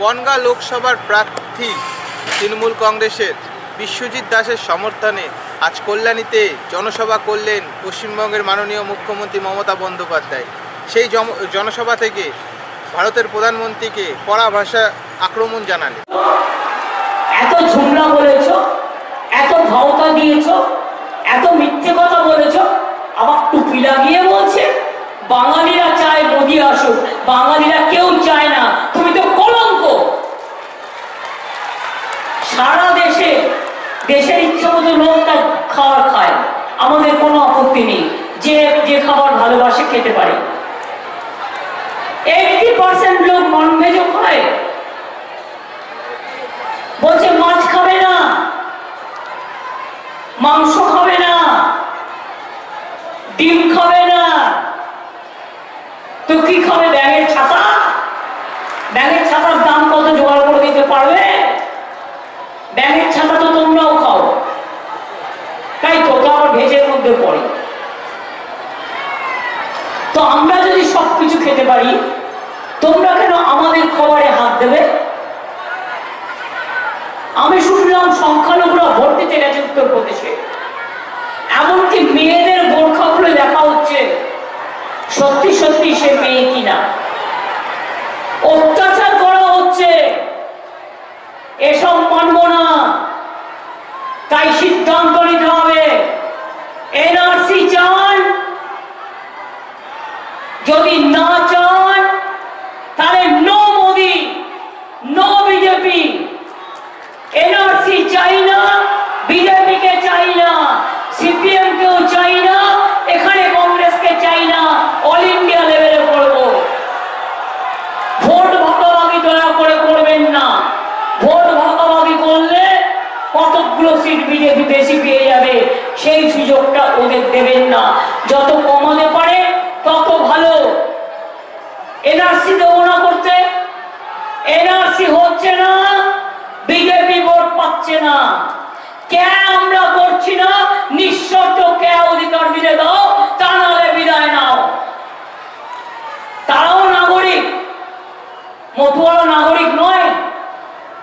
বনগাঁ লোকসভার প্রার্থী তৃণমূল কংগ্রেসের বিশ্বজিৎ দাসের সমর্থনে আজ কল্যাণীতে জনসভা করলেন পশ্চিমবঙ্গের মাননীয় মুখ্যমন্ত্রী মমতা বন্দ্যোপাধ্যায়। সেই জনসভা থেকে ভারতের প্রধানমন্ত্রীকে কড়া ভাষা আক্রমণ জানালেন। এত ঝুমলা বলেছ, এত ভাওতা দিয়েছ, এত মিথ্যে কথা বলেছ, আবার টুপি লাগিয়ে বলছে, বাঙালিরা চায় মোদি আসুক, বাঙালিরা কেউ চায় না, তুমি তো কলঙ্ক সারা দেশে দেশের ইচ্ছা মতো লোক তার খাবার খায় আমাদের কোনো আপত্তি নেই যে যে খাবার ভালোবাসে খেতে পারে এইটি পার্সেন্ট লোক ননভেজও খায় বলছে মাছ খাবে না মাংস খাবে না। ডিম খাবে না। তো কি খাবে ব্যাগের ছাতা? ব্যাগের ছাতার দাম কত জোগাড় করে দিতে পারবে? ব্যাগের ছাতা তো তোমরাও খাও। তাই তো তো আবার ভেজের মধ্যে পড়ে। তো আমরা যদি সবকিছু খেতে পারি, তোমরা কেন আমাদের খাবারে হাত দেবে? আমি শুনলাম সংখ্যালঘুরা ভোট দিতে গেছে উত্তরপ্রদেশে। দেখা হচ্ছে, সত্যি সত্যি সে মেয়ে কিনা? অত্যাচার করা হচ্ছে, এসব মানব না। তাই সিদ্ধান্ত নিতে হবে এনআরসি চান যদি না চান তাহলে no Modi no BJP NRC চাই না বিজেপি কে চাই না সিপিএম কেও চাই না এখানে কংগ্রেসকে চাই না অল ইন্ডিয়া লেভেলে করব ভোট ভাগাভাগি দয়া করে করবেন না ভোট ভাগাভাগি করলে সিট বিজেপি বেশি পেয়ে যাবে। সেই সুযোগটা ওদের দেবেন না। যত কমাতে পারে, তত ভালো। এনআরসি দেবো না করতে এনআরসি হচ্ছে না, বিজেপি ভোট পাচ্ছে না। কে আমরা করছি না, নিঃশর্ত কে অধিকার দিলে দাও, তা নাহলে বিদায় নাও। তারাও নাগরিক, মতুয়ারা নাগরিক নয়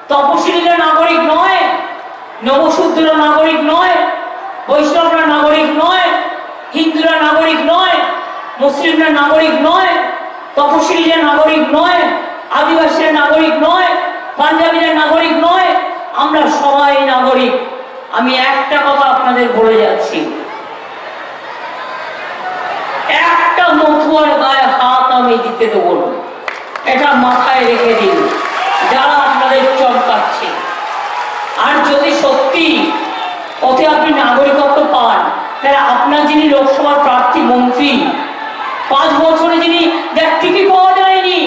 তপশিলীরা নাগরিক নয় নবশুদ্ধরা নাগরিক নয় বৈষ্ণবরা নাগরিক নয় হিন্দুরা নাগরিক নয় মুসলিমরা নাগরিক নয় তপশিলীরা নাগরিক নয়, আদিবাসীরা নাগরিক নয়, পাঞ্জাবিরা নাগরিক নয়, আমরা সবাই নাগরিক। আমি একটা কথা আপনাদের বলে যাচ্ছি। একটা মথুয়ার গায়ে হাত আমি দিতে দেবো এটা মাথায় রেখে দিন। যারা আপনাদের চমকাচ্ছে আর যদি সত্যি ওতে আপনি নাগরিকত্ব পান, তাহলে আপনার যিনি লোকসভার প্রার্থী, মন্ত্রী পাঁচ বছরে যিনি টিকিট পাওয়া যায়নি,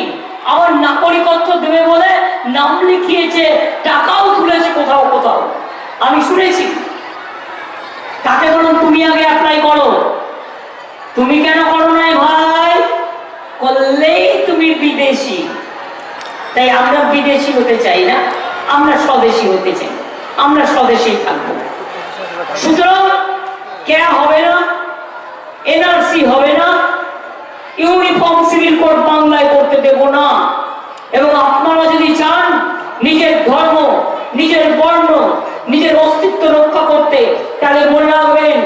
আবার নাগরিকত্ব দেবে বলে নাম লিখিয়েছে, টাকাও তুলেছে কোথাও কোথাও। আমি শুনেছি। তাকে বলুন, তুমি আগে অ্যাপ্লাই করো। তুমি কেন করো নাই ভাই? করলেই তুমি বিদেশি। তাই আমরা বিদেশি হতে চাই না, আমরা স্বদেশি হতে চাই, আমরা স্বদেশী থাকব। সুতরাং কে হবে না? এনআরসি হবে ইউনিফর্ম সিভিল কোড বাংলায় করতে দেব না। এবং আপনারা যদি চান নিজের ধর্ম, নিজের বর্ণ, নিজের অস্তিত্ব রক্ষা করতে, তাহলে মনে রাখবেন,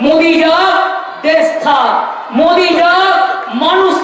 মোদি যাক, দেশ থাক। মোদি যাক, মানুষ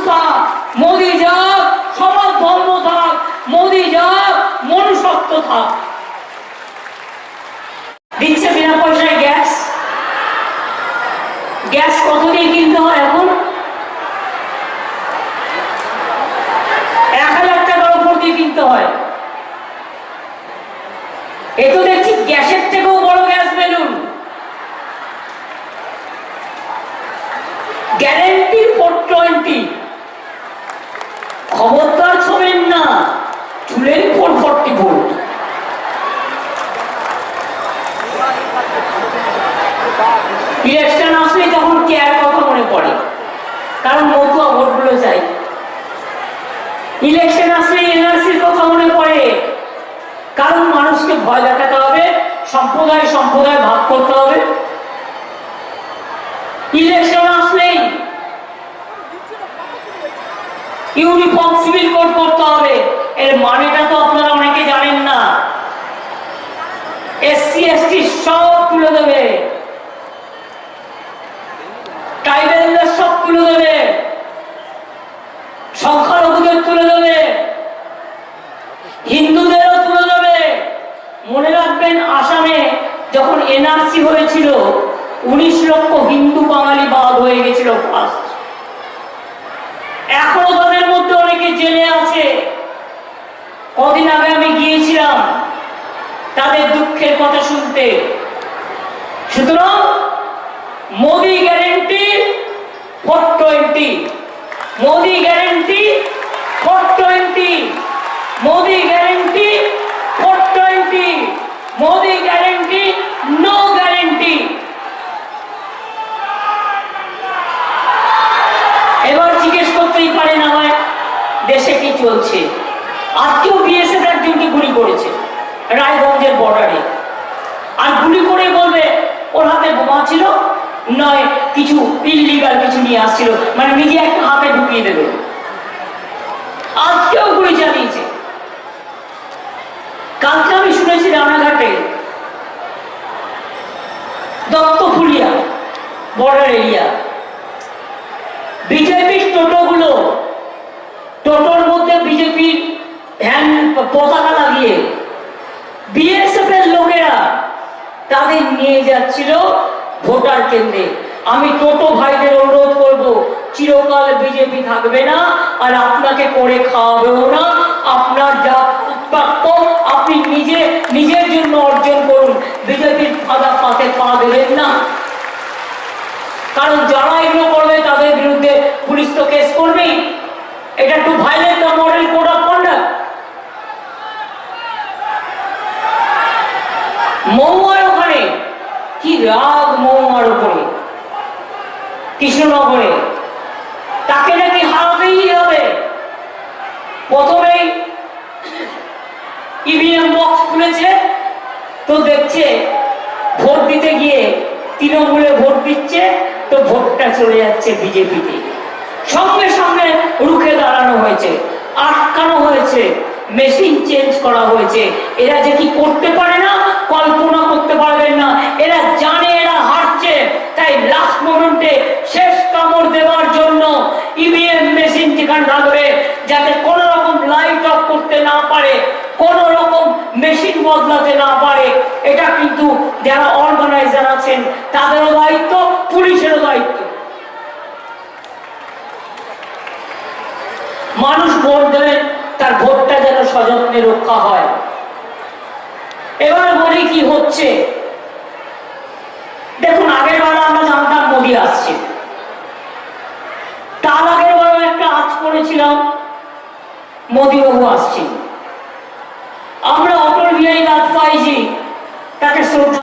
চাই ইলেকশন আসলে এনআরসির কথা মনে পড়ে। কারণ মানুষকে ভয় দেখাতে হবে, সম্প্রদায় সম্প্রদায় ভাগ করতে হবে। ইলেকশন আসলেই ইউনিফর্ম সিভিল কোড করতে হবে। এর মানেটা তো আপনারা অনেকে জানেন না। এসসি এসটি সব তুলে দেবে। ট্রাইবেলদের সব তুলে দেবে। এনআরসি হয়েছিল, উনিশ লক্ষ হিন্দু বাঙালি বাদ হয়ে গেছিল ফার্স্ট এখনও তাদের মধ্যে অনেকে জেলে আছে। কদিন আগে আমি গিয়েছিলাম তাদের দুঃখের কথা শুনতে। সুতরাং Modi guarantee four twenty Modi guarantee four twenty Modi guarantee four twenty Modi guarantee no guarantee এবার জিজ্ঞেস করতেই পারেন আমায় দেশে কি চলছে আজকেও বিএসএফ একজনকে গুলি করেছে? রায়গঞ্জের বর্ডারে আর গুলি করে বলবে, ওর হাতে বোমা ছিল, নয়, কিছু ইলিগাল কিছু নিয়ে আসছিল। মানে নিজে একটা হাতে ঢুকিয়ে দেবে। আজকেও গুলি চালিয়েছে। কালকে আমি শুনেছি রানাঘাটে দত্তফুলিয়া বর্ডার এরিয়া বিজেপির টোটোগুলো, টোটোর পতাকা লাগিয়ে বিএসএফ এর লোকেরা তাদের নিয়ে যাচ্ছিল ভোটার কেন্দ্রে। আমি টোটো ভাইদের অনুরোধ করব, চিরকাল বিজেপি থাকবে না আর আপনাকে করে খাওয়াবেও না। আপনার যা প্রাপ্য আপনি নিজে, নিজের জন্য অর্জন করুন। বিজেপির ফাঁদা পাতে পা দেবেন না। কারণ যারা এগুলো করবে তাদের বিরুদ্ধে পুলিশ তো কেস করবেই। এটা একটু ভাইলেন্ট মডেল কোড মৌমার ওখানে কি রাগ মৌমার উপরে কৃষ্ণনগরে। তাকে নাকি হারাতেই হবে। প্রথমেই ইভিএম বক্স খুলেছে, তো দেখছে ভোট দিতে গিয়ে তৃণমূলে ভোট দিচ্ছে, তো ভোটটা চলে যাচ্ছে বিজেপিতে। সঙ্গে সঙ্গে রুখে দাঁড়ানো হয়েছে, আটকানো হয়েছে, মেশিন চেঞ্জ করা হয়েছে। এরা যে কি করতে পারে না কল্পনা করতে পারবেন না এরা জানে এরা হারছে তাই লাস্ট মোমেন্টে শেষ কামড় দেওয়ার জন্য ইভিএম মেশিন যেখানে থাকবে যাতে কোনো রকম লাইট অফ করতে না পারে কোন রকম মেশিন বদলাতে না পারে, এটা কিন্তু যারা অর্গানাইজার আছেন, তাদেরও দায়িত্ব, পুলিশেরও দায়িত্ব। মানুষ ভোট দেবেন তার ভোটটা যেন সযত্নে রক্ষা হয়। এবার বলি কি হচ্ছে। দেখুন, আগের বার আমরা জানতাম মোদি আসছে। তার আগের বার একটা আজ করেছিলাম, মোদিবাবু আসছেন। хорошо.